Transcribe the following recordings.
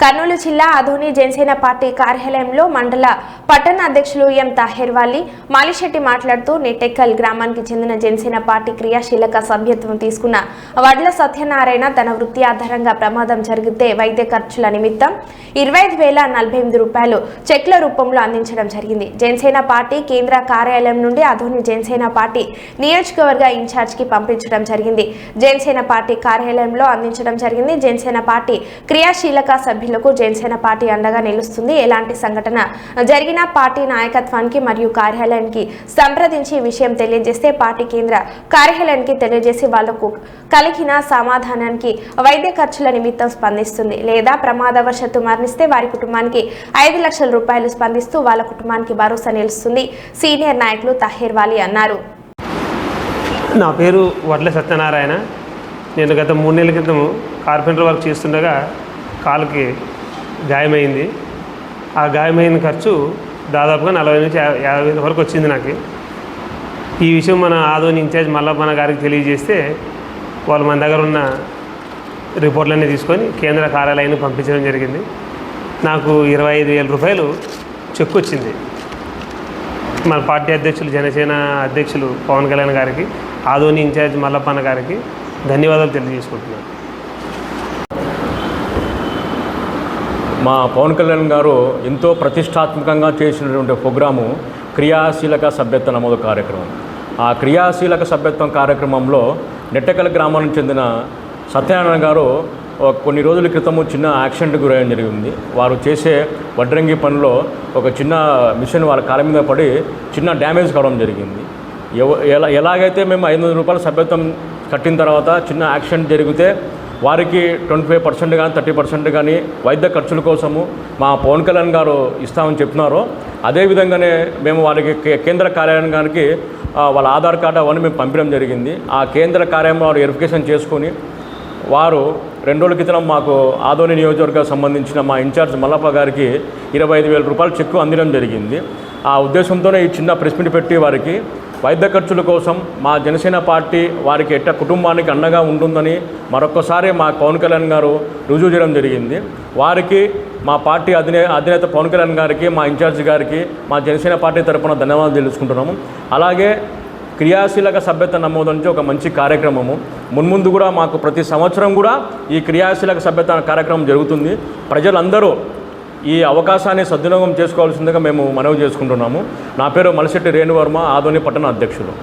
కర్నూలు జిల్లా అధోని జనసేన పార్టీ కార్యాలయంలో మండల పట్టణ అధ్యక్షులు ఎం తాహెర్ వాలి మాలిశెట్టి మాట్లాడుతూ నెట్టెక్కల్ గ్రామానికి చెందిన జనసేన పార్టీ క్రియాశీలక సభ్యత్వం తీసుకున్న వడ్ల సత్యనారాయణ తన వృత్తి ఆధారంగా ప్రమాదం జరిగితే వైద్య ఖర్చుల నిమిత్తం ఇరవై ఐదు వేల నలభై ఎనిమిది రూపాయలు చెక్ల రూపంలో అందించడం జరిగింది. జనసేన పార్టీ కేంద్ర కార్యాలయం నుండి అధోని జనసేన పార్టీ నియోజకవర్గ ఇన్ఛార్జ్కి పంపించడం జరిగింది. జనసేన పార్టీ కార్యాలయంలో అందించడం జరిగింది. జనసేన పార్టీ క్రియాశీలక సభ్యులకు జనసేన పార్టీ అండగా నిలుస్తుంది. ఎలాంటి సంఘటన జరిగిన పార్టీ నాయకత్వానికి మరియు కార్యాలయానికి సంప్రదించి విషయం తెలియజేస్తే పార్టీ కేంద్ర కార్యాలయానికి తెలియజేసి వాళ్ళకు కలిగిన సమాధానానికి వైద్య ఖర్చుల నిమిత్తం స్పందిస్తుంది. లేదా ప్రమాదవశత్తు మరణిస్తే వారి కుటుంబానికి ఐదు లక్షల రూపాయలు స్పందిస్తూ వాళ్ళ కుటుంబానికి భరోసా నిలుస్తుంది. సీనియర్ నాయకులు తహీర్ వాలి అన్నారు. నా పేరు వడ్ల సత్యనారాయణ. నేను గత మూడు నెలల క్రితం కార్పెంటర్ వర్క్ చేస్తుండగా కాలుకి గాయమైంది. ఆ గాయమైన ఖర్చు దాదాపుగా నలభై నుంచి యా- యాభై వేల వరకు వచ్చింది నాకు. ఈ విషయం మన ఆదోని ఇన్ఛార్జ్ మల్లప్పన్న గారికి తెలియజేస్తే వాళ్ళు మన దగ్గర ఉన్న రిపోర్ట్లన్నీ తీసుకొని కేంద్ర కార్యాలయాన్ని పంపించడం జరిగింది. నాకు ఇరవై ఐదు వేల రూపాయలు చెక్ వచ్చింది. మన పార్టీ అధ్యక్షులు జనసేన అధ్యక్షులు పవన్ కళ్యాణ్ గారికి ఆదోని ఇన్ఛార్జ్ మల్లప్పన్న గారికి ధన్యవాదాలు తెలియజేసుకుంటున్నాను. మా పవన్ కళ్యాణ్ గారు ఎంతో ప్రతిష్టాత్మకంగా చేసినటువంటి ప్రోగ్రాము క్రియాశీలక సభ్యత్వ నమోదు కార్యక్రమం. ఆ క్రియాశీలక సభ్యత్వం కార్యక్రమంలో నెట్టకల గ్రామానికి చెందిన సత్యనారాయణ గారు కొన్ని రోజుల క్రితము చిన్న యాక్సిడెంట్ గురయ్యడం జరిగింది. వారు చేసే వడ్రంగి పనిలో ఒక చిన్న మిషన్ వాళ్ళ కాళ్ళ మీద పడి చిన్న డ్యామేజ్ కావడం జరిగింది. ఎవ- ఎలా ఎలాగైతే మేము ఐదు వందల రూపాయల సభ్యత్వం కట్టిన తర్వాత చిన్న యాక్సిడెంట్ జరిగితే వారికి ట్వంటీ ఫైవ్ పర్సెంట్ కానీ థర్టీ పర్సెంట్ కానీ వైద్య ఖర్చుల కోసము మా పవన్ కళ్యాణ్ గారు ఇస్తామని చెప్తున్నారో. అదేవిధంగానే మేము వారికి కేంద్ర కార్యాలయానికి వాళ్ళ ఆధార్ కార్డు అవన్నీ మేము పంపించడం జరిగింది. ఆ కేంద్ర కార్యాలయం వారు వెరిఫికేషన్ చేసుకొని వారు రెండు రోజుల క్రితం మాకు ఆదోని నియోజకవర్గానికి సంబంధించిన మా ఇన్ఛార్జ్ మల్లప్ప గారికి ఇరవై ఐదు వేల రూపాయలు చెక్కు అందడం జరిగింది. ఆ ఉద్దేశంతోనే ఈ చిన్న ప్రెస్ మీట్ పెట్టి వారికి వైద్య ఖర్చుల కోసం మా జనసేన పార్టీ వారికి ఎట్ట కుటుంబానికి అండగా ఉంటుందని మరొకసారి మా పవన్ కళ్యాణ్ గారు రుజువు చేయడం జరిగింది. వారికి మా పార్టీ అధినే అధినేత పవన్ కళ్యాణ్ గారికి మా ఇన్ఛార్జ్ గారికి మా జనసేన పార్టీ తరపున ధన్యవాదాలు తెలుసుకుంటున్నాము. అలాగే క్రియాశీలక సభ్యత నమోదు నుంచి ఒక మంచి కార్యక్రమము. మున్ముందు కూడా మాకు ప్రతి సంవత్సరం కూడా ఈ క్రియాశీలక సభ్యత కార్యక్రమం జరుగుతుంది. ప్రజలందరూ ఈ అవకాశాన్ని సద్వినియోగం చేసుకోవాల్సిందిగా మేము మనవి చేసుకుంటున్నాము. నా పేరు మలశెట్టి రేణువర్మ ఆదోని పట్టణ అధ్యక్షులు.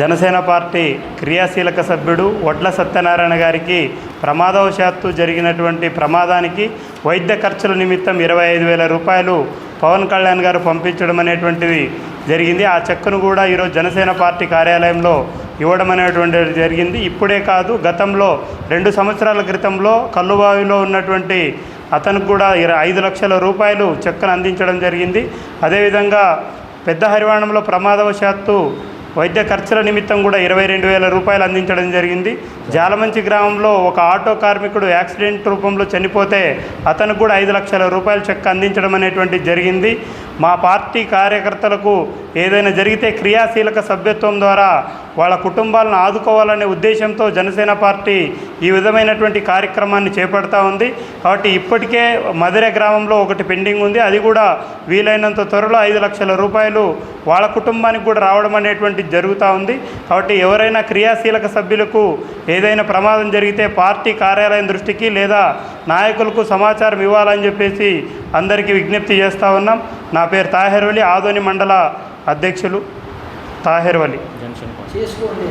జనసేన పార్టీ క్రియాశీలక సభ్యుడు వడ్ల సత్యనారాయణ గారికి ప్రమాదవశాత్తు జరిగినటువంటి ప్రమాదానికి వైద్య ఖర్చుల నిమిత్తం ఇరవై ఐదు వేల రూపాయలు పవన్ కళ్యాణ్ గారు పంపించడం అనేటువంటిది జరిగింది. ఆ చెక్కును కూడా ఈరోజు జనసేన పార్టీ కార్యాలయంలో ఇవ్వడం అనేటువంటిది జరిగింది. ఇప్పుడే కాదు గతంలో రెండు సంవత్సరాల క్రితంలో కల్లుబావిలో ఉన్నటువంటి అతనికి కూడా ఇర ఐదు లక్షల రూపాయలు చెక్కను అందించడం జరిగింది. అదేవిధంగా పెద్ద హరివాణంలో ప్రమాదవశాత్తు వైద్య ఖర్చుల నిమిత్తం కూడా ఇరవై రెండు వేల రూపాయలు అందించడం జరిగింది. జాలమంచి గ్రామంలో ఒక ఆటో కార్మికుడు యాక్సిడెంట్ రూపంలో చనిపోతే అతనికి కూడా ఐదు లక్షల రూపాయల చెక్ అందించడం అనేటువంటి జరిగింది. మా పార్టీ కార్యకర్తలకు ఏదైనా జరిగితే క్రియాశీలక సభ్యత్వం ద్వారా వాళ్ళ కుటుంబాలను ఆదుకోవాలనే ఉద్దేశంతో జనసేన పార్టీ ఈ విధమైనటువంటి కార్యక్రమాన్ని చేపడతా ఉంది. కాబట్టి ఇప్పటికే మధుర గ్రామంలో ఒకటి పెండింగ్ ఉంది. అది కూడా వీలైనంత త్వరలో ఐదు లక్షల రూపాయలు వాళ్ళ కుటుంబానికి కూడా రావడం అనేటువంటిది జరుగుతూ ఉంది. కాబట్టి ఎవరైనా క్రియాశీలక సభ్యులకు ఏదైనా ప్రమాదం జరిగితే పార్టీ కార్యాలయం దృష్టికి లేదా నాయకులకు సమాచారం ఇవ్వాలని చెప్పేసి అందరికీ విజ్ఞప్తి చేస్తూ ఉన్నాం. నా పేరు తాహెర్వలి ఆదోని మండల అధ్యక్షులు పార్టీ. చేసుకోండి.